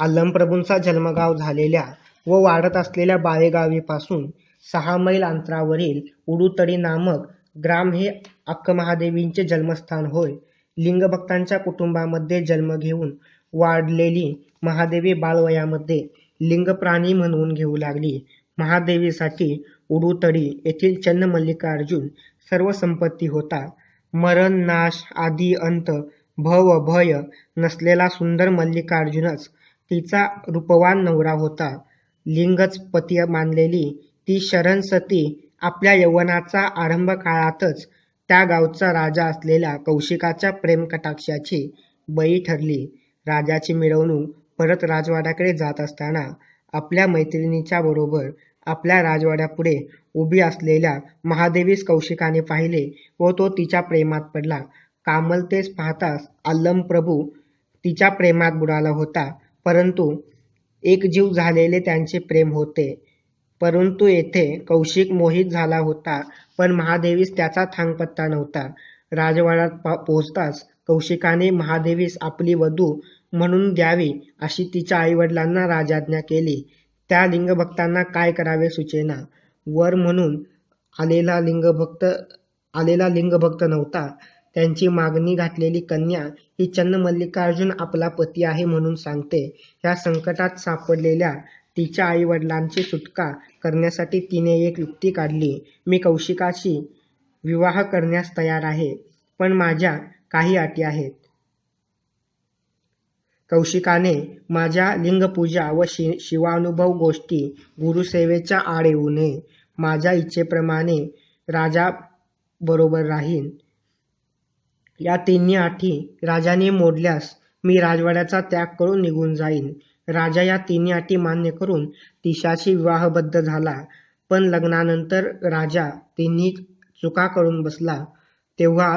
आलमप्रभूंचा जन्मगाव झालेल्या व वाढत असलेल्या बाळेगावीपासून सहा मैल अंतरावरील उडुतडी नामक ग्राम हे अक्कमहादेवींचे जन्मस्थान होय. लिंगभक्तांच्या कुटुंबामध्ये जन्म घेऊन वाढलेली महादेवी बालवयामध्ये लिंगप्राणी म्हणवून घेऊ लागली. महादेवीसाठी उडुतडी येथील चन्नमल्लिकार्जुन सर्व संपत्ती होता. मरण, नाश, आदी अंत, भव, भय नसलेला सुंदर मल्लिकार्जुनच तिचा रूपवान नवरा होता. लिंगच पती मानलेली ती शरणसती आपल्या आपल्या यौवनाच्या आरंभकाळातच त्या गावचा राजा असलेल्या कौशिकाच्या प्रेमकटाक्षाची बळी ठरली. राजाची मिरवणूक परत राजवाड्याकडे जात असताना आपल्या मैत्रिणीच्या बरोबर आपल्या राजवाड्यापुढे उभी असलेल्या महादेवीस कौशिकाने पाहिले व तो तिच्या प्रेमात पडला. कामलतेस पाहताच आलमप्रभू तिच्या प्रेमात बुडाला होता. परंतु एकजीव झालेले त्यांचे प्रेम होते. परंतु येथे कौशिक मोहित झाला होता पण महादेवीस त्याचा थांगपत्ता नव्हता. राजवाड्यात पोहोचताच कौशिकाने महादेवीस आपली वधू म्हणून द्यावी अशी तिच्या आईवडिलांना राजाज्ञा केली. त्या लिंगभक्तांना काय करावे सुचेना. वर म्हणून आलेला लिंगभक्त आलेला लिंगभक्त नव्हता. त्यांची मागणी घातलेली कन्या ही चन्नमल्लिकार्जुन आपला पती आहे म्हणून सांगते. या संकटात सापडलेल्या तिच्या आईवडिलांची सुटका करण्यासाठी तिने एक युक्ती काढली. मी कौशिकाशी विवाह करण्यास तयार आहे, पण माझ्या काही अटी आहेत. कौशिकाने माझ्या लिंगपूजा व शि शिवानुभव गोष्टी गुरुसेवेच्या आड येऊ नये. माझ्या इच्छेप्रमाणे राजा बरोबर राहीन. या तिन्ही अटी राजाने मोडल्यास मी राजवाड्याचा त्याग करून निघून जाईन. राजा या तिन्ही अटी मान्य करून तिशाशी विवाहबद्ध झाला. पण लग्नानंतर राजा तिन्ही चुका करून बसला तेव्हा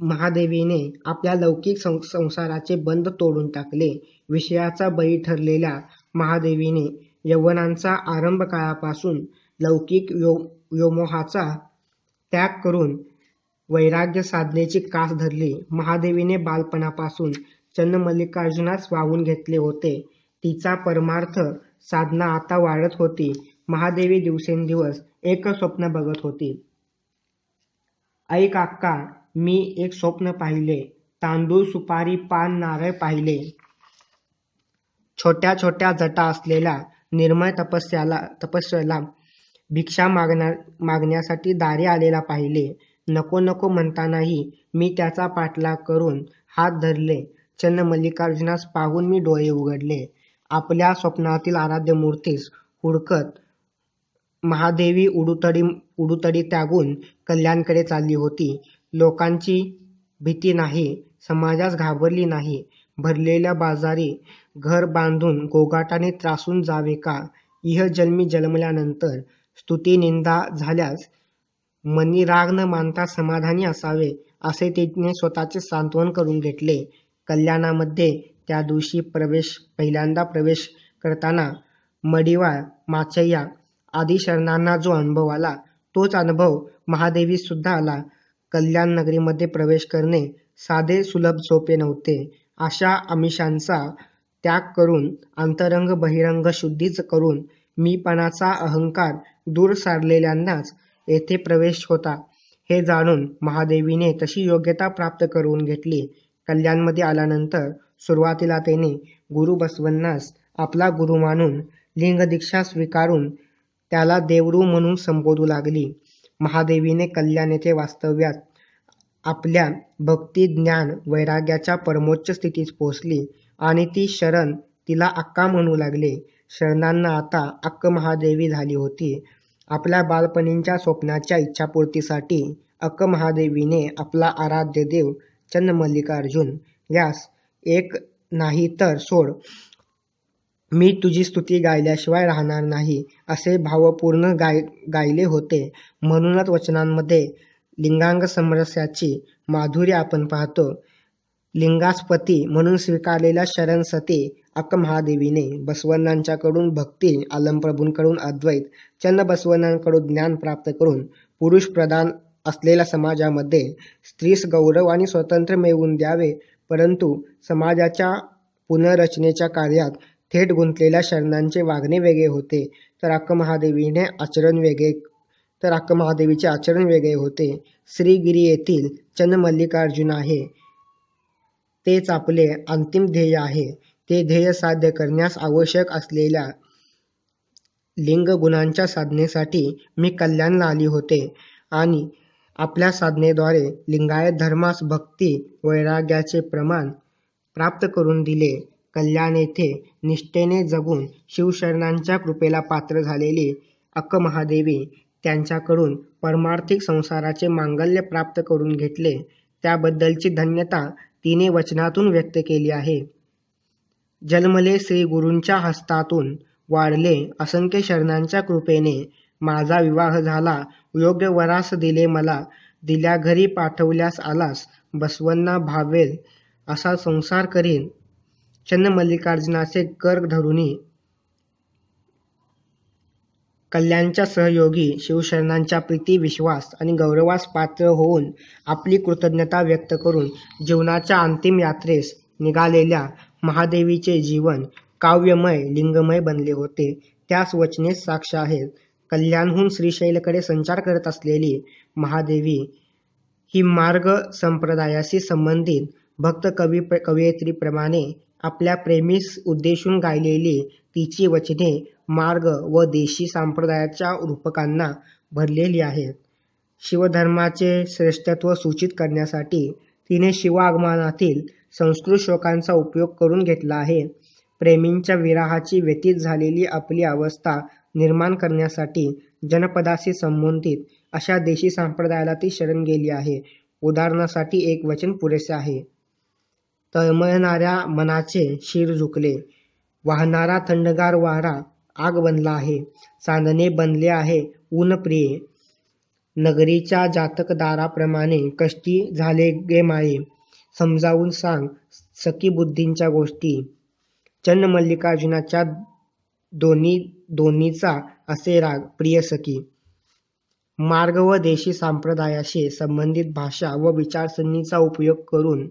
महादेवीने आपल्या लौकिक संसाराचे बंध तोडून टाकले. विषयाचा बळी ठरलेल्या महादेवीने यवनांचा आरंभ काळापासून लौकिक व्योमोहाचा त्याग करून वैराग्य साधनेची कास धरली. महादेवीने बालपणापासून चन्नमल्लिकार्जुनास वाहून घेतले होते. तिचा परमार्थ साधना आता वाढत होती. महादेवी दिवसेंदिवस एक स्वप्न बघत होती. ऐक अक्का, मी एक स्वप्न पाहिले. तांदूळ, सुपारी, पान, नारळ पाहिले. छोट्या छोट्या जटा असलेल्या निर्मळ तपस्याला तपस्याला भिक्षा मागण्या मागण्यासाठी दारी आलेला पाहिले. नको नको म्हणतानाही मी त्याचा पाठलाग करून हात धरले. चन्नमल्लिकार्जुनास पाहून मी डोळे उघडले. आपल्या स्वप्नातील आराध्यमूर्तीस हुडकत महादेवी उडुतडी त्यागून कल्याणकडे चालली होती. लोकांची भीती नाही, समाजास घाबरली नाही. भरलेल्या बाजारी घर बांधून गोगाटाने त्रासून जावे का? इहजन्मी जन्मल्यानंतर स्तुतिनिंदा झाल्यास मनी राग न मानता समाधानी असावे असे तिने स्वतःचे सांत्वन करून घेतले. कल्याणामध्ये त्या दिवशी प्रवेश पहिल्यांदा प्रवेश करताना मडिवाळ, माचय्या आदी शरणांना जो अनुभव आला तोच अनुभव महादेवीस सुद्धा आला. कल्याण नगरीमध्ये प्रवेश करणे साधे सुलभ सोपे नव्हते. अशा आमिषांचा त्याग करून अंतरंग बहिरंग शुद्धीच करून मीपणाचा अहंकार दूर सारलेल्यांनाच येथे प्रवेश होता हे जाणून महादेवीने तशी योग्यता प्राप्त करून घेतली. कल्याणमध्ये आल्यानंतर सुरुवातीला तिने गुरुबसवण्णास आपला गुरु मानून लिंगदीक्षा स्वीकारून त्याला देवरू म्हणून संबोधू लागली. महादेवीने कल्याण येथे वास्तव्यात आपल्या भक्ती, ज्ञान, वैराग्याच्या परमोच्च स्थितीत पोहोचली आणि ती शरण तिला अक्का म्हणू लागले. शरणांना आता अक्क महादेवी झाली होती. आपल्या बालपणीच्या स्वप्नाच्या इच्छापूर्तीसाठी अक्कमहादेवीने आपला आराध्य देव चन्नमल्लिकार्जुन यास एक नाही तर सोड, मी तुझी स्तुती गायल्याशिवाय राहणार नाही असे भावपूर्ण गाय गायले होते. म्हणूनच वचनांमध्ये लिंगांग समरस्याची माधुर्य आपण पाहतो. लिंगास्पती म्हणून स्वीकारलेल्या शरण सती अक्कमहादेवीने बसवण्णांच्याकडून भक्ती, आलमप्रभूंकडून अद्वैत, चन्नबसवण्णांकडून ज्ञान प्राप्त करून पुरुषप्रधान असलेल्या समाजामध्ये स्त्रीस गौरव आणि स्वातंत्र्य मिळवून द्यावे. परंतु समाजाच्या पुनर्रचनेच्या कार्यात थेट गुंतलेल्या शरणांचे वागणे वेगळे होते. तर अक्कमहादेवीने आचरण वेगळे तर अक्कमहादेवीचे आचरण वेगळे होते. श्रीगिरी येथील चन्नमल्लिकार्जुन आहे. तेच आपले अंतिम ध्येय आहे. ते ध्येय साध्य करण्यास आवश्यक असलेल्या लिंग गुणांच्या साधनेसाठी मी कल्याणला आली होते आणि आपल्या साधनेद्वारे लिंगायत धर्मास भक्ती वैराग्याचे प्रमाण प्राप्त करून दिले. कल्याण येथे निष्ठेने जगून शिवशरणांच्या कृपेला पात्र झालेली अक्कमहादेवी त्यांच्याकडून परमार्थिक संसाराचे मांगल्य प्राप्त करून घेतले. त्याबद्दलची धन्यता तिने वचनातून व्यक्त केली आहे. जन्मले श्री गुरूंच्या हस्तातून वाढले असंख्य शरणांच्या कृपेने माझा विवाह झाला. योग्य वरास दिले मला. दिल्या घरी पाठवल्यास आलास. बसवन्ना भावेल असा संसार करीन. चन्नमल्लिकार्जुनाचे कर धरुनी कल्याणच्या सहयोगी शिवशरणांच्या प्रीती विश्वास आणि गौरवास पात्र होऊन आपली कृतज्ञता व्यक्त करून जीवनाच्या अंतिम यात्रेस निघालेल्या महादेवीचे जीवन काव्यमय लिंगमय बनले होते. त्याच वचनेस साक्ष आहेत कल्याणहून श्रीशैलकडे संचार करत असलेली महादेवी ही मार्ग संप्रदायाशी संबंधित भक्त कवी कवयित्रीप्रमाणे आपल्या प्रेमीस उद्देशून गायलेली तिची वचने मार्ग व देशी संप्रदायाच्या रूपकांना भरलेली आहेत. शिवधर्माचे श्रेष्ठत्व सूचित करण्यासाठी तिने शिवागमनातील संस्कृत श्लोकांचा उपयोग करून घेतला आहे. प्रेमींच्या विराहाची व्यतीत झालेली आपली अवस्था निर्माण करण्यासाठी जनपदाशी संबंधित अशा देशी संप्रदायाला ती शरण गेली आहे. उदाहरणासाठी एक वचन पुरेसे आहे. तळमळणाऱ्या मनाचे शिर झुकले. वाहणारा थंडगार वारा आग बनला आहे. चांदणे बनले आहे. ऊन प्रिये. नगरीच्या जातकदाराप्रमाणे कष्टी झाले गे माये. समजावून सांग. सखी बुद्धींच्या गोष्टी. चन्न मल्लिकार्जुनाच्या दोन्ही दोन्हीचा असे राग. प्रिय सखी मार्ग व देशी संप्रदायाशी संबंधित भाषा व विचारसरणीचा उपयोग करून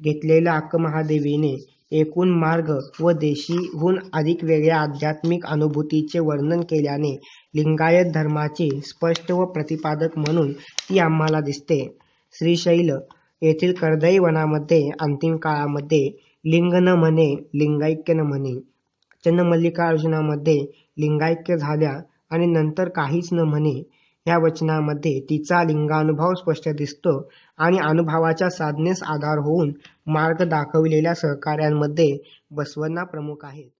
घेतलेल्या अक्कमहादेवीने एकूण मार्ग व देशीहून अधिक वेगळ्या आध्यात्मिक अनुभूतीचे वर्णन केल्याने लिंगायत धर्माची स्पष्ट व प्रतिपादक म्हणून ती आम्हाला दिसते. श्रीशैल येथील कर्दई वनामध्ये अंतिम काळामध्ये लिंग न म्हणे लिंगायक्य न म्हणे. चन्नमल्लिकार्जुनामध्ये लिंगायक्य झाल्या आणि नंतर काहीच न म्हणे. या वचनामध्ये तिचा लिंगानुभव स्पष्ट दिसतो आणि अनुभवाच्या साधनेस आधार होऊन मार्ग दाखविलेल्या सहकार्यांमध्ये बसवना प्रमुख आहेत.